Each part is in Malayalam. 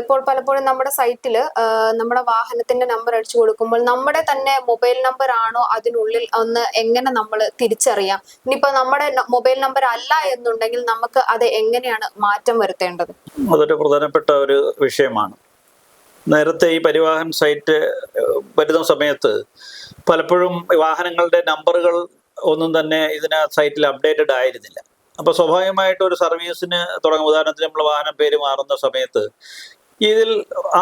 ഇപ്പോൾ പലപ്പോഴും നമ്മുടെ സൈറ്റിൽ നമ്മുടെ വാഹനത്തിന്റെ നമ്പർ അടിച്ചു കൊടുക്കുമ്പോൾ നമ്മുടെ തന്നെ മൊബൈൽ നമ്പർ ആണോ അതിനുള്ളിൽ ഒന്ന് എങ്ങനെ നമ്മൾ തിരിച്ചറിയാം? ഇനിയിപ്പോ നമ്മുടെ മൊബൈൽ നമ്പർ അല്ല എന്നുണ്ടെങ്കിൽ നമുക്ക് അത് എങ്ങനെയാണ് മാറ്റം വരുത്തേണ്ടത്? അതൊരു പ്രധാനപ്പെട്ട ഒരു വിഷയമാണ്. നേരത്തെ ഈ പരിവാഹൻ സൈറ്റ് വരുന്ന സമയത്ത് പലപ്പോഴും വാഹനങ്ങളുടെ നമ്പറുകൾ ഒന്നും തന്നെ ഇതിന് സൈറ്റിൽ അപ്ഡേറ്റഡ് ആയിരുന്നില്ല. അപ്പോൾ സ്വാഭാവികമായിട്ട് ഒരു സർവീസിന് തുടങ്ങും. ഉദാഹരണത്തിന് നമ്മൾ വാഹനം പേര് മാറുന്ന സമയത്ത് ഇതിൽ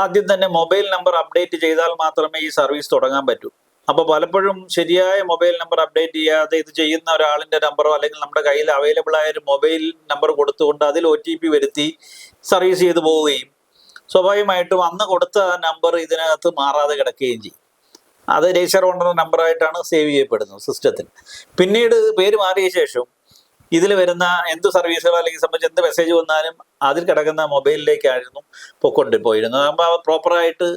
ആദ്യം തന്നെ മൊബൈൽ നമ്പർ അപ്ഡേറ്റ് ചെയ്താൽ മാത്രമേ ഈ സർവീസ് തുടങ്ങാൻ പറ്റൂ. അപ്പൊ പലപ്പോഴും ശരിയായ മൊബൈൽ നമ്പർ അപ്ഡേറ്റ് ചെയ്യാതെ ഇത് ചെയ്യുന്ന ഒരാളിന്റെ നമ്പറോ അല്ലെങ്കിൽ നമ്മുടെ കയ്യിൽ അവൈലബിൾ ആയ ഒരു മൊബൈൽ നമ്പർ കൊടുത്തുകൊണ്ട് അതിൽ ഒ ടി പി വരുത്തി സർവീസ് ചെയ്തു പോവുകയും സ്വാഭാവികമായിട്ടും അന്ന് കൊടുത്ത നമ്പർ ഇതിനകത്ത് മാറാതെ കിടക്കുകയും ചെയ്യും. അത് രജിസ്റ്റർ ഓണർ നമ്പറായിട്ടാണ് സേവ് ചെയ്യപ്പെടുന്നത് സിസ്റ്റത്തിൽ. പിന്നീട് പേര് മാറിയ ശേഷം ഇതിൽ വരുന്ന എന്ത് സർവീസുകൾ അല്ലെങ്കിൽ സംബന്ധിച്ച് എന്ത് മെസ്സേജ് വന്നാലും അതിൽ കിടക്കുന്ന മൊബൈലിലേക്കായിരുന്നു പൊക്കൊണ്ട് പോയിരുന്നത്. അപ്പോൾ പ്രോപ്പറായിട്ട്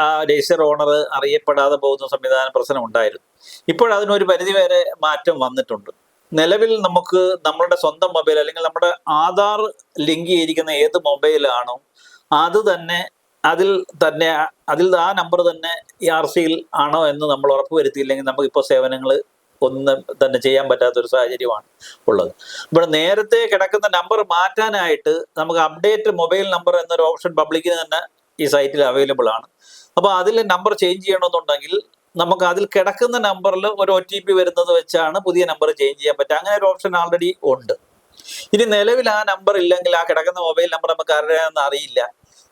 ആ രജിസ്റ്റർ ഓണർ അറിയപ്പെടാതെ പോകുന്ന സംവിധാന പ്രശ്നം ഉണ്ടായിരുന്നു. ഇപ്പോഴതിനൊരു പരിധി പരിധിവരെ മാറ്റം വന്നിട്ടുണ്ട്. നിലവിൽ നമുക്ക് നമ്മളുടെ സ്വന്തം മൊബൈൽ അല്ലെങ്കിൽ നമ്മുടെ ആധാർ ലിങ്ക് ചെയ്തിരിക്കുന്ന ഏത് മൊബൈലാണോ അത് തന്നെ അതിൽ തന്നെ അതിൽ ആ നമ്പർ തന്നെ ഈ ആർ സിയിൽ ആണോ എന്ന് നമ്മൾ ഉറപ്പുവരുത്തിയില്ലെങ്കിൽ നമുക്കിപ്പോൾ സേവനങ്ങൾ ഒന്നും തന്നെ ചെയ്യാൻ പറ്റാത്ത ഒരു സാഹചര്യമാണ് ഉള്ളത്. ഇപ്പോൾ നേരത്തെ കിടക്കുന്ന നമ്പർ മാറ്റാനായിട്ട് നമുക്ക് അപ്ഡേറ്റ് മൊബൈൽ നമ്പർ എന്നൊരു ഓപ്ഷൻ പബ്ലിക്കിന് തന്നെ ഈ സൈറ്റിൽ അവൈലബിൾ ആണ്. അപ്പോൾ അതിൽ നമ്പർ ചേഞ്ച് ചെയ്യണമെന്നുണ്ടെങ്കിൽ നമുക്ക് അതിൽ കിടക്കുന്ന നമ്പറിൽ ഒരു ഒ ടി പി വരുന്നത് വെച്ചാണ് പുതിയ നമ്പർ ചേഞ്ച് ചെയ്യാൻ പറ്റുക. അങ്ങനെ ഒരു ഓപ്ഷൻ ആൾറെഡി ഉണ്ട്. ഇനി നിലവിൽ ആ നമ്പർ ഇല്ലെങ്കിൽ ആ കിടക്കുന്ന മൊബൈൽ നമ്പർ നമുക്ക് അറിയാമെന്ന് അറിയില്ല.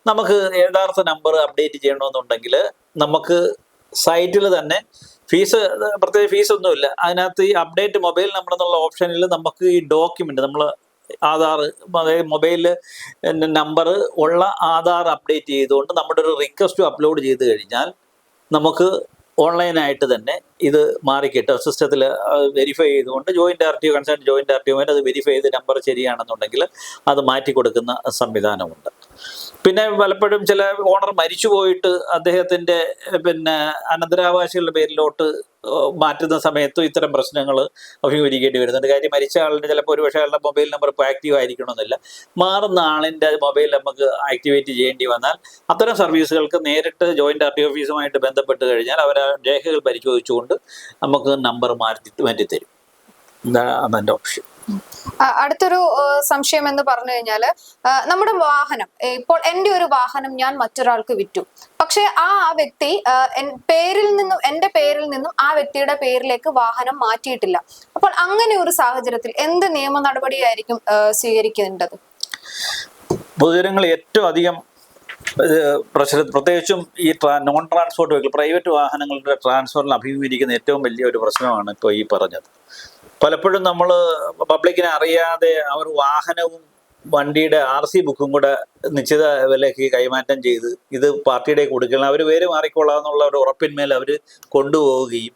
നമുക്ക് യഥാർത്ഥ നമ്പർ അപ്ഡേറ്റ് ചെയ്യണമെന്നുണ്ടെങ്കിൽ നമുക്ക് സൈറ്റിൽ തന്നെ ഫീസ് പ്രത്യേക ഫീസ് ഒന്നുമില്ല അതിനകത്ത് ഈ അപ്ഡേറ്റ് മൊബൈൽ നമ്പർ എന്നുള്ള ഓപ്ഷനിൽ നമുക്ക് ഈ ഡോക്യുമെന്റ് നമ്മൾ ആധാർ അതായത് മൊബൈൽ നമ്പർ ഉള്ള ആധാർ അപ്ഡേറ്റ് ചെയ്തുകൊണ്ട് നമ്മുടെ ഒരു റിക്വസ്റ്റ് അപ്ലോഡ് ചെയ്ത് കഴിഞ്ഞാൽ നമുക്ക് ഓൺലൈനായിട്ട് തന്നെ ഇത് മാറിക്കിട്ടും. സിസ്റ്റത്തിൽ വെരിഫൈ ചെയ്തുകൊണ്ട് joint R T O concern joint R T ഒമായിട്ട് അത് വെരിഫൈ ചെയ്ത് നമ്പർ ശരിയാണെന്നുണ്ടെങ്കിൽ അത് മാറ്റി കൊടുക്കുന്ന സംവിധാനമുണ്ട്. പിന്നെ പലപ്പോഴും ചില ഓണർ മരിച്ചു പോയിട്ട് അദ്ദേഹത്തിന്റെ പിന്നെ അനന്തരാവകാശികളുടെ പേരിലോട്ട് മാറ്റുന്ന സമയത്തും ഇത്തരം പ്രശ്നങ്ങൾ അഭിമുഖീകരിക്കേണ്ടി വരുന്നുണ്ട്. കാര്യം മരിച്ച ആളുടെ ചിലപ്പോൾ ഒരു പക്ഷേ ആളുടെ മൊബൈൽ നമ്പർ ഇപ്പോൾ ആക്റ്റീവ് ആയിരിക്കണമെന്നില്ല. മാറുന്ന ആളിന്റെ മൊബൈൽ നമുക്ക് ആക്ടിവേറ്റ് ചെയ്യേണ്ടി വന്നാൽ അത്തരം സർവീസുകൾക്ക് നേരിട്ട് ജോയിന്റ് ആർ ടി ഓഫീസുമായിട്ട് ബന്ധപ്പെട്ട് കഴിഞ്ഞാൽ അവർ രേഖകൾ പരിശോധിച്ചുകൊണ്ട് നമുക്ക് നമ്പർ മാറ്റി മാറ്റിത്തരും. ഇതാണ് അതെന്റെ ഓപ്ഷൻ അടുത്തൊരു സംശയം എന്ന് പറഞ്ഞു കഴിഞ്ഞാൽ നമ്മുടെ വാഹനം ഇപ്പോൾ എന്റെ ഒരു വാഹനം ഞാൻ മറ്റൊരാൾക്ക് വിറ്റു. പക്ഷെ ആ വ്യക്തി പേരിൽ നിന്നും എന്റെ പേരിൽ നിന്നും ആ വ്യക്തിയുടെ പേരിലേക്ക് വാഹനം മാറ്റിയിട്ടില്ല. അപ്പോൾ അങ്ങനെ ഒരു സാഹചര്യത്തിൽ എന്ത് നിയമ നടപടിയായിരിക്കും സ്വീകരിക്കേണ്ടത്? പൊതുജനങ്ങൾ ഏറ്റവും അധികം പ്രശ്ന പ്രത്യേകിച്ചും ഈ നോൺ ട്രാൻസ്പോർട്ട് വെഹിക്കിൾ പ്രൈവറ്റ് വാഹനങ്ങളുടെ ട്രാൻസ്പോർട്ടിൽ അഭിമുഖീകരിക്കുന്ന ഏറ്റവും വലിയ ഒരു പ്രശ്നമാണ് ഇപ്പോൾ ഈ പറഞ്ഞത്. പലപ്പോഴും നമ്മൾ പബ്ലിക്കിനെ അറിയാതെ അവർ വാഹനവും വണ്ടിയുടെ ആർ സി ബുക്കും കൂടെ നിശ്ചിത വിലയ്ക്ക് കൈമാറ്റം ചെയ്ത് ഇത് പാർട്ടിയുടെ കൊടുക്കണം അവർ പേര് മാറിക്കൊള്ളാം എന്നുള്ള ഒരു ഉറപ്പിന്മേൽ അവർ കൊണ്ടുപോവുകയും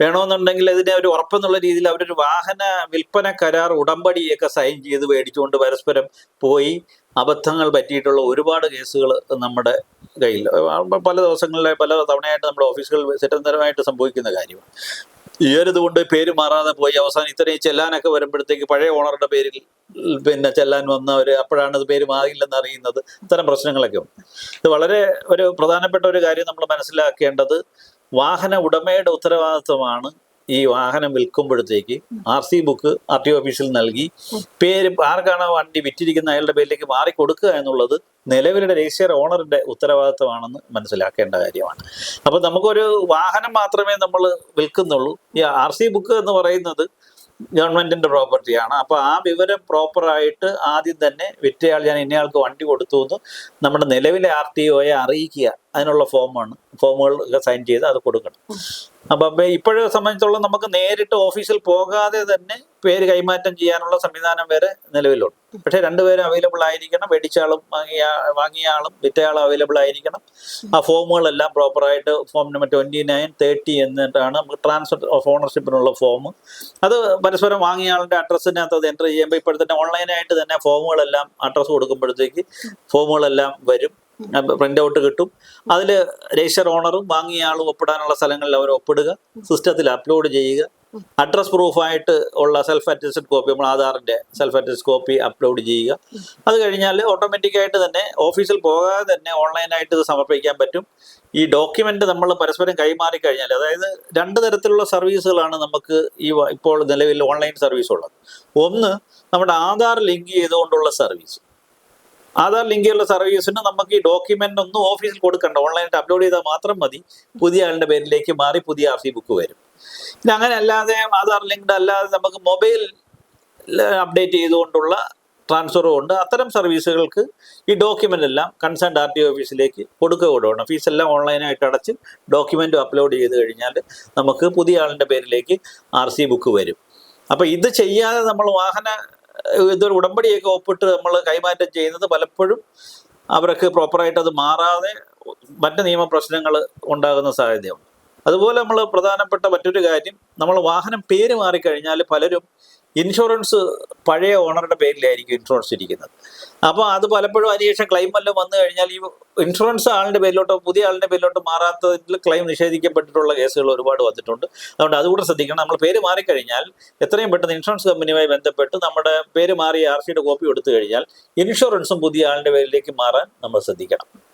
വേണമെന്നുണ്ടെങ്കിൽ ഇതിനെ ഒരു ഉറപ്പെന്നുള്ള രീതിയിൽ അവരൊരു വാഹന വിൽപ്പന കരാർ ഉടമ്പടിയൊക്കെ സൈൻ ചെയ്ത് മേടിച്ചുകൊണ്ട് പരസ്പരം പോയി അബദ്ധങ്ങൾ പറ്റിയിട്ടുള്ള ഒരുപാട് കേസുകൾ നമ്മുടെ കയ്യിൽ പല ദിവസങ്ങളിലെ പല തവണയായിട്ട് നമ്മുടെ ഓഫീസുകളിൽ സ്ഥിരന്തരമായിട്ട് സംഭവിക്കുന്ന കാര്യമാണ്. ഈ ഒരു ഇതുകൊണ്ട് പേര് മാറാതെ പോയി. അവസാനം ഇത്രയും ചെല്ലാനൊക്കെ വരുമ്പോഴത്തേക്ക് പഴയ ഓണറുടെ പേരിൽ പിന്നെ ചെല്ലാൻ വന്നവർ അപ്പോഴാണ് ഇത് പേര് മാറിയില്ലെന്ന് അറിയുന്നത്. ഇത്തരം പ്രശ്നങ്ങളൊക്കെ ഉണ്ട്. ഇത് വളരെ ഒരു പ്രധാനപ്പെട്ട ഒരു കാര്യം നമ്മൾ മനസ്സിലാക്കേണ്ടത്. വാഹന ഉടമയുടെ ഉത്തരവാദിത്വമാണ് ഈ വാഹനം വിൽക്കുമ്പോഴത്തേക്ക് R C book R T ഓഫീസിൽ നൽകി. പേര് ആർക്കാണ് വണ്ടി വിറ്റിരിക്കുന്ന അയാളുടെ പേരിലേക്ക് മാറി കൊടുക്കുക എന്നുള്ളത് നിലവിലെ രജിസ്റ്റർ ഓണറിന്റെ ഉത്തരവാദിത്വമാണെന്ന് മനസ്സിലാക്കേണ്ട കാര്യമാണ്. അപ്പൊ നമുക്കൊരു വാഹനം മാത്രമേ നമ്മൾ വിൽക്കുന്നുള്ളൂ. ഈ ആർ സി ബുക്ക് എന്ന് പറയുന്നത് ഗവൺമെന്റിന്റെ പ്രോപ്പർട്ടിയാണ്. അപ്പൊ ആ വിവരം പ്രോപ്പറായിട്ട് ആദ്യം തന്നെ വിറ്റയാൾ ഞാൻ ഇന്നയാൾക്ക് വണ്ടി കൊടുത്തു എന്ന് നമ്മുടെ നിലവിലെ ആർ ടി ഒയെ അറിയിക്കുക. അതിനുള്ള ഫോമാണ് ഫോമുകൾ സൈൻ ചെയ്ത് അത് കൊടുക്കണം. അപ്പം ഇപ്പോഴത്തെ സംബന്ധിച്ചോളം നമുക്ക് നേരിട്ട് ഓഫീസിൽ പോകാതെ തന്നെ പേര് കൈമാറ്റം ചെയ്യാനുള്ള സംവിധാനം വരെ നിലവിലുണ്ട്. പക്ഷേ രണ്ടുപേരും അവൈലബിൾ ആയിരിക്കണം മേടിച്ചാളും വാങ്ങിയ വാങ്ങിയ ആളും വിറ്റയാളും അവൈലബിൾ ആയിരിക്കണം. ആ ഫോമുകളെല്ലാം പ്രോപ്പറായിട്ട് form number twenty nine thirty എന്നിട്ടാണ് നമുക്ക് ട്രാൻസ്ഫർ ഓഫ് ഓണർഷിപ്പിനുള്ള ഫോം അത് പരസ്പരം വാങ്ങിയ ആളുടെ അഡ്രസ്സിനകത്ത് അത് എന്റർ ചെയ്യുമ്പോൾ ഇപ്പോഴത്തെ ഓൺലൈനായിട്ട് തന്നെ ഫോമുകളെല്ലാം അഡ്രസ്സ് കൊടുക്കുമ്പോഴത്തേക്ക് ഫോമുകളെല്ലാം വരും. പ്രിന്റ് ഔട്ട് കിട്ടും. അതിൽ രജിസ്റ്റർ ഓണറും വാങ്ങിയ ആളും ഒപ്പിടാനുള്ള സ്ഥലങ്ങളിൽ അവർ ഒപ്പിടുക സിസ്റ്റത്തിൽ അപ്ലോഡ് ചെയ്യുക. അഡ്രസ് പ്രൂഫായിട്ട് ഉള്ള സെൽഫ് അറ്റസ്റ്റഡ് കോപ്പി നമ്മൾ ആധാറിന്റെ സെൽഫ് അറ്റസ്റ്റഡ് കോപ്പി അപ്ലോഡ് ചെയ്യുക. അത് കഴിഞ്ഞാൽ ഓട്ടോമാറ്റിക്കായിട്ട് തന്നെ ഓഫീസിൽ പോകാതെ തന്നെ ഓൺലൈനായിട്ട് ഇത് സമർപ്പിക്കാൻ പറ്റും. ഈ ഡോക്യുമെന്റ് നമ്മൾ പരസ്പരം കൈമാറി കഴിഞ്ഞാൽ അതായത് രണ്ട് തരത്തിലുള്ള സർവീസുകളാണ് നമുക്ക് ഈ ഇപ്പോൾ നിലവിൽ ഓൺലൈൻ സർവീസ് ഉള്ളത്. ഒന്ന് നമ്മുടെ ആധാർ ലിങ്ക് ചെയ്തുകൊണ്ടുള്ള സർവീസ് ആധാർ ലിങ്ക് ചെയ്യുന്ന സർവീസിന് നമുക്ക് ഈ ഡോക്യുമെന്റ് ഒന്നും ഓഫീസിൽ കൊടുക്കണ്ട. ഓൺലൈനായിട്ട് അപ്ലോഡ് ചെയ്താൽ മാത്രം മതി. പുതിയ ആളുടെ പേരിലേക്ക് മാറി പുതിയ ആർ സി ബുക്ക് വരും. പിന്നെ അങ്ങനെ അല്ലാതെ ആധാർ ലിങ്ക്ഡ് അല്ലാതെ നമുക്ക് മൊബൈൽ അപ്ഡേറ്റ് ചെയ്തുകൊണ്ടുള്ള ട്രാൻസ്ഫറും ഉണ്ട്. അത്തരം സർവീസുകൾക്ക് ഈ ഡോക്യുമെന്റ് എല്ലാം കൺസേൺ ആർ ടി ഓഫീസിലേക്ക് കൊടുക്കുക കൂടെ ഫീസ് എല്ലാം ഓൺലൈനായിട്ട് അടച്ച് ഡോക്യുമെന്റ് അപ്ലോഡ് ചെയ്ത് കഴിഞ്ഞാൽ നമുക്ക് പുതിയ ആളിന്റെ പേരിലേക്ക് ആർ സി ബുക്ക് വരും. അപ്പോൾ ഇത് ചെയ്യാതെ നമ്മൾ വാഹന ഇതൊരു ഉടമ്പടിയൊക്കെ ഒപ്പിട്ട് നമ്മൾ കൈമാറ്റം ചെയ്യുന്നത് പലപ്പോഴും അവർക്ക് പ്രോപ്പറായിട്ട് അത് മാറാതെ മറ്റ് നിയമ പ്രശ്നങ്ങൾ ഉണ്ടാകുന്ന സാധ്യതയുണ്ട് അതുപോലെ നമ്മൾ പ്രധാനപ്പെട്ട മറ്റൊരു കാര്യം നമ്മൾ വാഹനം പേര് മാറിക്കഴിഞ്ഞാൽ പലരും ഇൻഷുറൻസ് പഴയ ഓണറുടെ പേരിലായിരിക്കും ഇൻഷുറൻസ് ഇരിക്കുന്നത്. അപ്പോൾ അത് പലപ്പോഴും അതിനുശേഷം ക്ലെയിം വല്ലതും വന്നു കഴിഞ്ഞാൽ ഈ ഇൻഷുറൻസ് ആളിന്റെ പേരിലോട്ടോ പുതിയ ആളിന്റെ പേരിലോട്ടോ മാറാത്തതിൽ ക്ലെയിം നിഷേധിക്കപ്പെട്ടിട്ടുള്ള കേസുകൾ ഒരുപാട് വന്നിട്ടുണ്ട്. അതുകൊണ്ട് അതുകൂടെ ശ്രദ്ധിക്കണം. നമ്മൾ പേര് മാറിക്കഴിഞ്ഞാൽ എത്രയും പെട്ടെന്ന് ഇൻഷുറൻസ് കമ്പനിയുമായി ബന്ധപ്പെട്ട് നമ്മുടെ പേര് മാറി ആർ സിയുടെ കോപ്പി എടുത്തു കഴിഞ്ഞാൽ ഇൻഷുറൻസും പുതിയ ആളിന്റെ പേരിലേക്ക് മാറാൻ നമ്മൾ ശ്രദ്ധിക്കണം.